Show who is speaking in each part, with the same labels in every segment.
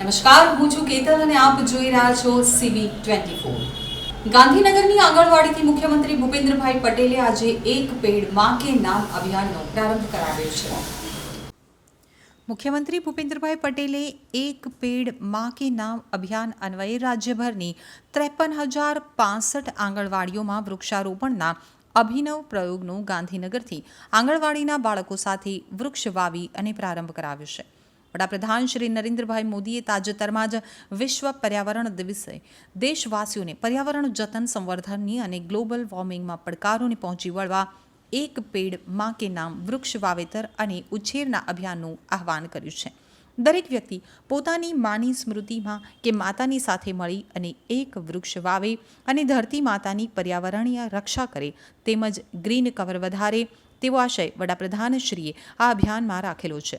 Speaker 1: નમસ્કાર, હું છું કેતલ અને આપ જોઈ રહ્યા છો સીવી ટ્વેન્ટી ફોર ગાંધીનગરની આંગણવાડીથી મુખ્યમંત્રી ભૂપેન્દ્રભાઈ પટેલે આજે એક પેડમાં કે નામ અભિયાનનો પ્રારંભ કરાવ્યો છે.
Speaker 2: મુખ્યમંત્રી ભૂપેન્દ્રભાઈ પટેલે એક પેડમાં કે નામ અભિયાન અન્વયે રાજ્યભરની ત્રેપન હજાર પાસઠ આંગણવાડીઓમાં વૃક્ષારોપણના અભિનવ પ્રયોગનો ગાંધીનગરથી આંગણવાડીના બાળકો સાથે વૃક્ષ વાવી અને પ્રારંભ કરાવ્યો છે. વડાપ્રધાન શ્રી નરેન્દ્રભાઈ મોદીએ તાજેતરમાં જ વિશ્વ પર્યાવરણ દિવસે દેશવાસીઓને પર્યાવરણ જતન સંવર્ધનની અને ગ્લોબલ વોર્મિંગમાં પડકારોને પહોંચી વળવા એક પેડમાં કે નામ વૃક્ષ વાવેતર અને ઉછેરના અભિયાનનું આહવાન કર્યું છે. દરેક વ્યક્તિ પોતાની માની સ્મૃતિમાં કે માતાની સાથે મળી અને એક વૃક્ષ વાવે અને ધરતી માતાની પર્યાવરણીય રક્ષા કરે તેમજ ગ્રીન કવર વધારે તેવો આશય વડાપ્રધાનશ્રીએ આ અભિયાનમાં રાખેલો છે.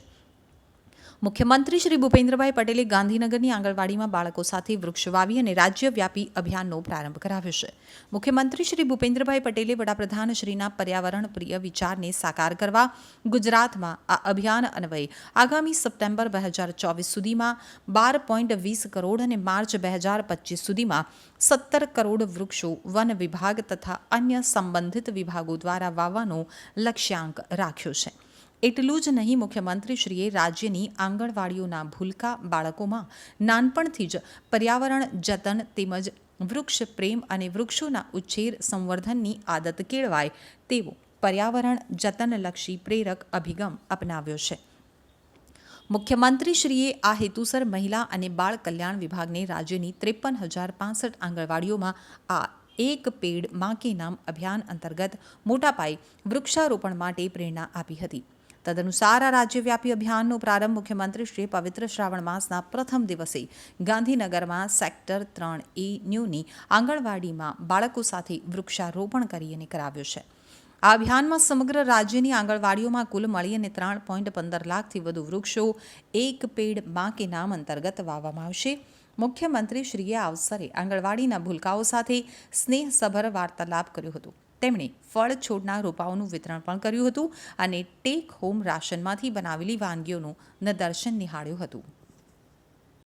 Speaker 2: મુખ્યમંત્રી શ્રી ભૂપેન્દ્રભાઈ પટેલે ગાંધીનગરની આંગણવાડીમાં બાળકો સાથે વૃક્ષ વાવી અને રાજ્યવ્યાપી અભિયાનનો પ્રારંભ કરાવ્યો છે. મુખ્યમંત્રી શ્રી ભૂપેન્દ્રભાઈ પટેલે વડાપ્રધાન શ્રીના પર્યાવરણ પ્રિય વિચારને સાકાર કરવા ગુજરાતમાં આ અભિયાન અન્વયે આગામી સપ્ટેમ્બર બે હજાર ચોવીસ સુધીમાં બાર પોઈન્ટ વીસ કરોડ અને માર્ચ બે હજાર પચીસ સુધીમાં સત્તર કરોડ વૃક્ષો વન વિભાગ તથા અન્ય સંબંધિત વિભાગો દ્વારા વાવવાનો લક્ષ્યાંક રાખ્યો છે. એટલું જ નહીં, મુખ્યમંત્રીશ્રીએ રાજ્યની આંગણવાડીઓના ભૂલકા બાળકોમાં નાનપણથી જ પર્યાવરણ, જતન તેમજ વૃક્ષ પ્રેમ અને વૃક્ષોના ઉછેર સંવર્ધનની આદત કેળવાય તેવો પર્યાવરણ જતનલક્ષી પ્રેરક અભિગમ અપનાવ્યો છે. મુખ્યમંત્રીશ્રીએ આ હેતુસર મહિલા અને બાળ કલ્યાણ વિભાગને રાજ્યની ત્રેપન હજાર પાસઠ આંગણવાડીઓમાં આ એક પેડમાં કે નામ અભિયાન અંતર્ગત મોટા પાયે વૃક્ષારોપણ માટે પ્રેરણા આપી હતી. તદનુસાર આ રાજ્યવ્યાપી અભિયાનનો પ્રારંભ મુખ્યમંત્રી શ્રી પવિત્ર શ્રાવણ માસના પ્રથમ દિવસે ગાંધીનગરમાં સેક્ટર ત્રણ એ ન્યૂની આંગણવાડીમાં બાળકો સાથે વૃક્ષારોપણ કરી અને કરાવ્યો છે. આ અભિયાનમાં સમગ્ર રાજ્યની આંગણવાડીઓમાં કુલ મળી અને ત્રણ પોઈન્ટ પંદર લાખથી વધુ વૃક્ષો એક પેડ મા કે નામ અંતર્ગત વાવવામાં આવશે. મુખ્યમંત્રી શ્રીએ આ અવસરે આંગણવાડીના ભૂલકાઓ સાથે સ્નેહસભર વાર્તાલાપ કર્યો હતો. તેમણે ફળ છોડના રોપાઓનું વિતરણ પણ કર્યું હતું અને ટેક હોમ રાશનમાંથી બનાવેલી વાનગીઓનું નિદર્શન નિહાળ્યું હતું.